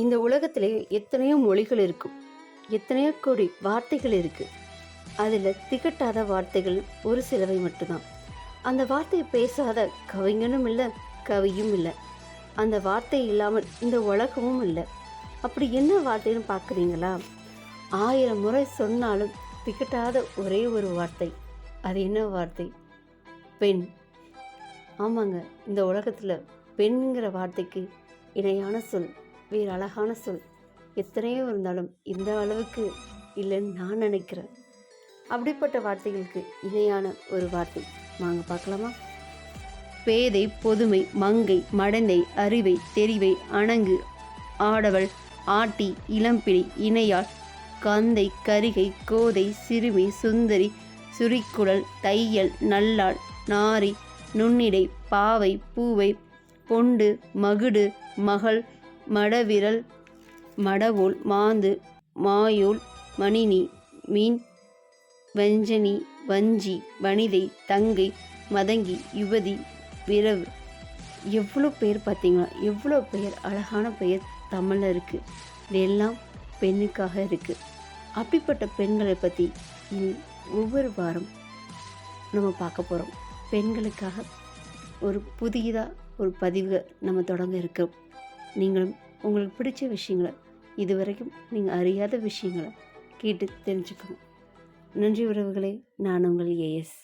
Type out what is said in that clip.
இந்த உலகத்திலே எத்தனையோ மொழிகள் இருக்கும் எத்தனையோ கோடி வார்த்தைகள் இருக்கு. அதில் திகட்டாத வார்த்தைகள் ஒரு சிலவை மட்டும்தான். அந்த வார்த்தையை பேசாத கவிஞனும் இல்லை கவியும் இல்லை. அந்த வார்த்தை இல்லாமல் இந்த உலகமும் இல்லை. அப்படி என்ன வார்த்தைன்னு பார்க்குறீங்களா ஆயிரம் முறை சொன்னாலும் திகட்டாத ஒரே ஒரு வார்த்தை. அது என்ன வார்த்தை? பெண். ஆமாங்க இந்த உலகத்தில் பெண்ங்கிற வார்த்தைக்கு இணையான சொல். வேறு அழகான சொல். எத்தனையோ இருந்தாலும் இந்த அளவுக்கு இல்லைன்னு நான் நினைக்கிறேன். அப்படிப்பட்ட வார்த்தைகளுக்கு இணையான ஒரு வார்த்தை. வாங்க பார்க்கலாமா? பேதை பொதுமை மங்கை மடந்தை அறிவை தெரிவை அணங்கு ஆடவள் ஆட்டி இளம்பிடி இணையாள் கந்தை கரிகை கோதை சிறுமி சுந்தரி சுரிக்குடல் தையல் நல்லாள் நாரி நுண்ணிடை பாவை பூவை பொண்டு மகுடு மகள் மடவிரல் மடவோல் மாந்து மாயோல் மணினி மீன் வஞ்சனி வஞ்சி வனிதை தங்கை மதங்கி யுவதி விரவு. எவ்வளோ பேர் பார்த்தீங்களா? எவ்வளோ பெயர்? அழகான பெயர் தமிழில் இருக்குது இதெல்லாம் பெண்ணுக்காக இருக்குது அப்படிப்பட்ட பெண்களை பற்றி இனி ஒவ்வொரு வாரம் நம்ம பார்க்க போகிறோம் பெண்களுக்காக ஒரு புதியதாக ஒரு பதிவு நம்ம தொடங்க இருக்கோம் நீங்களும் உங்களுக்கு பிடிச்ச விஷயங்களை இதுவரைக்கும் நீங்கள் அறியாத விஷயங்களை கேட்டு தெரிஞ்சுக்கணும். நன்றி உறவுகளே நான் உங்கள் ஏஎஸ்